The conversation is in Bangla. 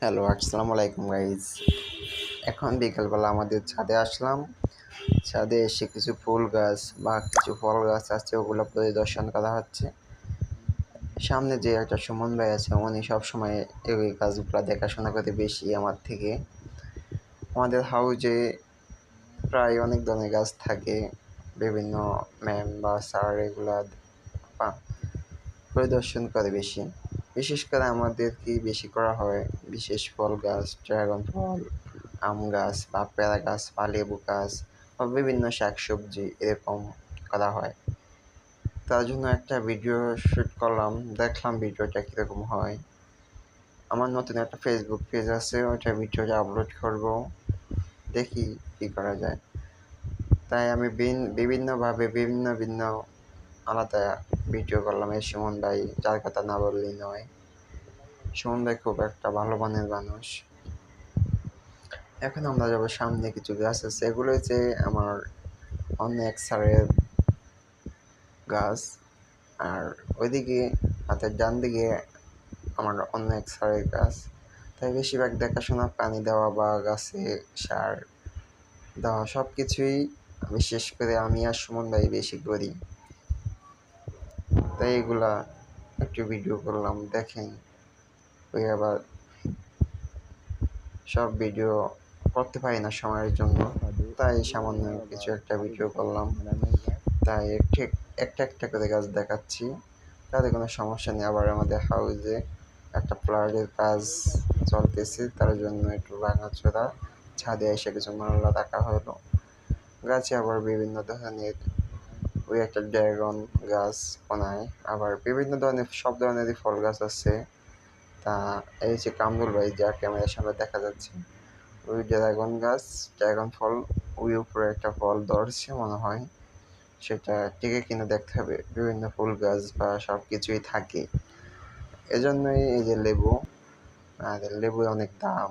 হ্যালো, আসসালামু আলাইকুম গাইজ এখন বিকালবেলা আমাদের ছাদে আসলাম। ছাদে এসে কিছু ফুল গাছ বা কিছু ফল গাছ আছে, ওগুলো পরিদর্শন করা হচ্ছে। সামনে যে একটা সুমন ভাই আছে, উনি সবসময় এই গাছগুলো দেখাশোনা করে বেশি আমার থেকে। আমাদের হাউজে প্রায় অনেক ধরনের গাছ থাকে, বিভিন্ন ম্যাম বা স্যার এগুলা পরিদর্শন করে বেশি। বিশেষ করে আমাদের কি বেশি করা হয়? বিশেষ ফল গাছ, ড্রাগন ফল, আম গাছ বা পেয়ারা গাছ বা লেবু গাছ বা বিভিন্ন শাকসবজি এরকম করা হয়। তার জন্য একটা ভিডিও শ্যুট করলাম, দেখলাম ভিডিওটা কীরকম হয়। আমার নতুন একটা ফেসবুক পেজ আছে, ওইটা ভিডিওটা আপলোড করব, দেখি কী করা যায়। তাই আমি বিভিন্নভাবে বিভিন্ন ভিন্ন আলাদা ভিডিও করলাম, এই সুমন ভাই, যার কথা না বললেই নয়। সুমন ভাই খুব একটা ভালো মানের মানুষ। এখন আমরা যাব সামনে কিছু গাছ আছে, এগুলো হচ্ছে আমার অন্য এক স্যারের গাছ। আর ওইদিকে হাতের ডান দিকে আমার অন্য এক স্যারের গাছ। তাই বেশিরভাগ দেখাশোনা, পানি দেওয়া বা গাছে সার দেওয়া সব কিছুই বিশেষ করে আমি আর সুমন ভাই বেশি করি। তাই এগুলা একটু ভিডিও করলাম, দেখেন। ওই আবার সব ভিডিও করতে পারি না সময়ের জন্য, তাই সামান্য কিছু একটা ভিডিও করলাম। তাই একটু একটা একটা করে গাছ দেখাচ্ছি, তাতে কোনো সমস্যা নেই। আবার আমাদের হাউজে একটা ফ্ল্যাটের কাজ চলতেছে, তার জন্য একটু ভাঙাচোরা ছাদে এসে কিছু মাল্লা রাখা হলো। গাছে আবার বিভিন্ন ধরনের ওই একটা ড্রাগন গাছ কোনায় আবার বিভিন্ন ধরনের, সব ধরনেরই ফল গাছ আছে। তা এই হচ্ছে কামরুল ভাই, যা ক্যামেরার সামনে দেখা যাচ্ছে। ওই ড্রাগন গাছ, ড্রাগন ফল, ওই উপরে একটা ফল ধরছে মনে হয়। সেটা টিকে কিনে দেখতে হবে। বিভিন্ন ফুল গাছ বা সব কিছুই থাকে। এজন্যই এই যে লেবু, আর লেবুর অনেক দাম।